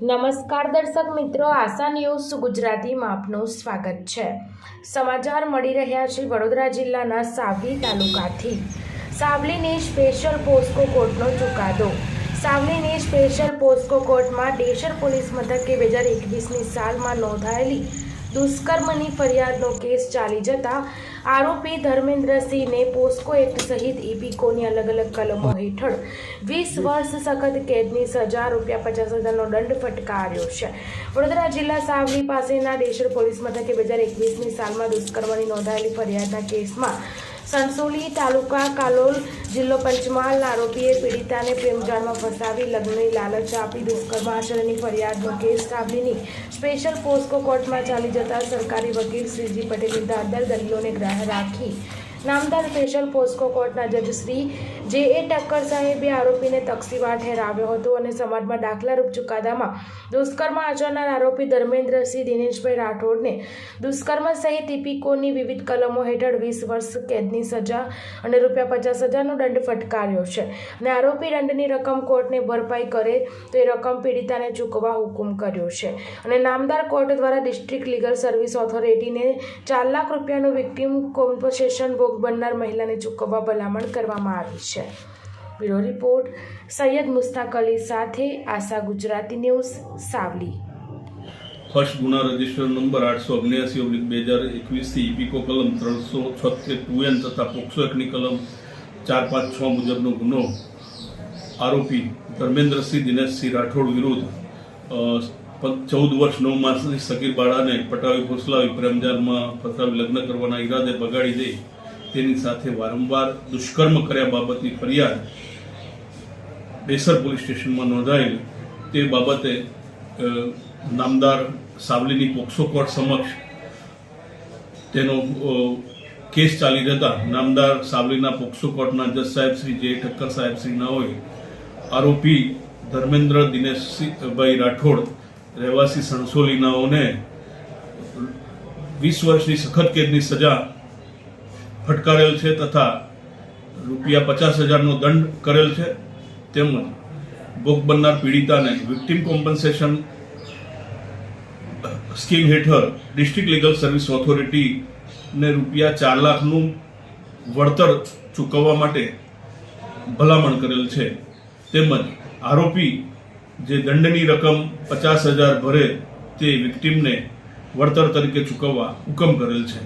નમસ્કાર દર્શક મિત્રો, આશા ન્યૂઝ ગુજરાતીમાં આપનું સ્વાગત છે. સમાચાર મળી રહ્યા છે વડોદરા જિલ્લાના સાવલી તાલુકાથી. સાવલીની સ્પેશિયલ પોસ્કો કોર્ટનો ચુકાદો. સાવલીની સ્પેશિયલ પોસ્કો કોર્ટમાં ડેશર પોલીસ મથકે બે હજાર એકવીસની સાલમાં નોંધાયેલી દુષ્કર્મની ફરિયાદનો કેસ ચાલી જતા આરોપી ધર્મેન્દ્રસિંહને પોસ્કો એક્ટ સહિત ઇપિકોની અલગ અલગ કલમો હેઠળ વીસ વર્ષ સખત કેદની સજા, રૂપિયા પચાસ હજારનો દંડ ફટકાર્યો છે. વડોદરા જિલ્લા સાવલી પાસેના ડેશર પોલીસ મથકે બે હજાર એકવીસની સાલમાં દુષ્કર્મની નોંધાયેલી ફરિયાદના કેસમાં સંસોલી તાલુકા કાલોલ જિલ્લો પંચમહાલના આરોપીએ પીડિતાને પ્રેમજાળમાં ફસાવી લગ્નની લાલચ આપી દુષ્કર્મ આચરણની ફરિયાદનો કેસ સાવલીની સ્પેશિયલ પોસ્કો કોર્ટમાં ચાલી જતા સરકારી વકીલ શ્રીજી પટેલની દાદર દલીલોને ગ્રાહ્ય રાખી. નામદાર સ્પેશિયલ પોસ્કો કોર્ટના જજ શ્રી જે એ ટક્કર સાહેબે આરોપીને તકસીવાર ઠેરાવ્યો હતો અને સમાજમાં દાખલારૂપ ચુકાદામાં દુષ્કર્મ આચરનાર આરોપી ધર્મેન્દ્રસિંહ દિનેશભાઈ રાઠોડને દુષ્કર્મ સહિત ઇપિકોની વિવિધ કલમો હેઠળ વીસ વર્ષ કેદની સજા અને રૂપિયા પચાસ હજારનો દંડ ફટકાર્યો છે. અને આરોપી દંડની રકમ કોર્ટને ભરપાઈ કરે તો એ રકમ પીડિતાને ચૂકવવા હુકુમ કર્યો છે. અને નામદાર કોર્ટ દ્વારા ડિસ્ટ્રિક્ટ લીગલ સર્વિસ ઓથોરિટીને ચાર લાખ રૂપિયાનું વિક્ટીમ કોમ્પન્સેશન ભોગ બનનાર મહિલાને ચૂકવવા, ભલામણ કરવામાં આવી છે. બ્યુરો રિપોર્ટ, સૈયદ મુસ્તાક અલી સાથે આશા ગુજરાતી ન્યૂઝ, સાવલી. ફર્સ્ટ ગુના રજિસ્ટર નંબર આઠસો અગ્નેયાસી ઓબ્લિક બે હજાર એકવીસથી ઇપિકો કલમ ત્રણસો છોતેર ટુ એન તથા પોક્સો એકની કલમ ચાર પાંચ છ મુજબનો ગુનો. આરોપી ધર્મેન્દ્રસિંહ દિનેશસિંહ રાઠોડ વિરુદ્ધ ચૌદ વર્ષ નવ માસની સગીર બાળાને પટાવી ફોસલાવી પ્રેમજાનમાં ફસાવી, લગ્ન કરવાના ઈરાદે બગાડી દે તેની સાથે વારંવાર દુષ્કર્મ કર્યા બાબતની ફરિયાદ બેસર પોલીસ સ્ટેશનમાં નોંધાયેલ તે બાબતે નામદાર સાવલીની પોક્સો કોર્ટ સમક્ષ તેનો કેસ ચાલી જતા નામદાર સાવલીના પોક્સો કોર્ટના જજ સાહેબ શ્રી જે ઠક્કર સાહેબ શ્રી ના હોય, આરોપી ધર્મેન્દ્ર દિનેશભાઈ રાઠોડ, રહેવાસી સણસોલીનાઓને વીસ વર્ષની સખત કેદની સજા ફટકારેલ છે તથા રૂપિયા પચાસ હજારનો દંડ કરેલ છે. તેમજ ભોગ બનનાર પીડિતાને વિક્ટિમ કોમ્પન્સેશન સ્કીમ હેઠળ ડિસ્ટ્રિક્ટ લીગલ સર્વિસ ઓથોરિટીને રૂપિયા ચાર લાખનું વળતર ચૂકવવા માટે ભલામણ કરેલ છે. તેમજ આરોપી જે દંડની રકમ પચાસ હજાર ભરે તે વિક્ટિમને વળતર તરીકે ચૂકવવા હુકમ કરેલ છે.